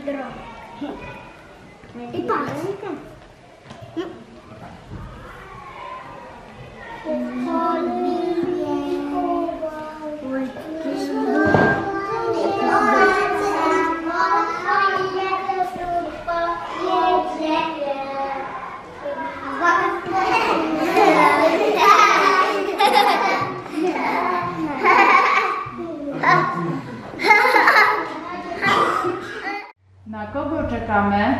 biedronka. I patrz. Na kogo czekamy?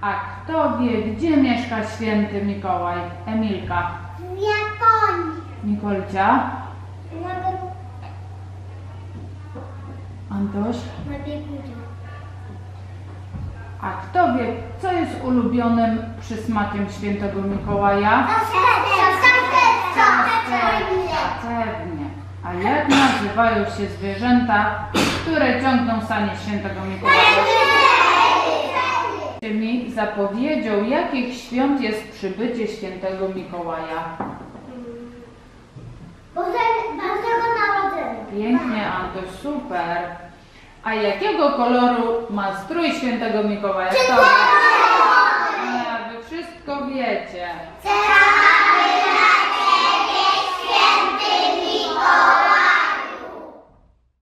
A kto wie, gdzie mieszka święty Mikołaj? Emilka. W Japonii. Nikolcia? Antoś? Na biegunie. A kto wie, co jest ulubionym przysmakiem świętego Mikołaja? Pewnie. A jak nazywają się zwierzęta, które ciągną sanie świętego Mikołaja? mi zapowiedzią, jakich świąt jest przybycie świętego Mikołaja. Bożego Narodzenia. Pięknie, Antoś, super. A jakiego koloru ma strój świętego Mikołaja? A, Wy wszystko wiecie. Teraz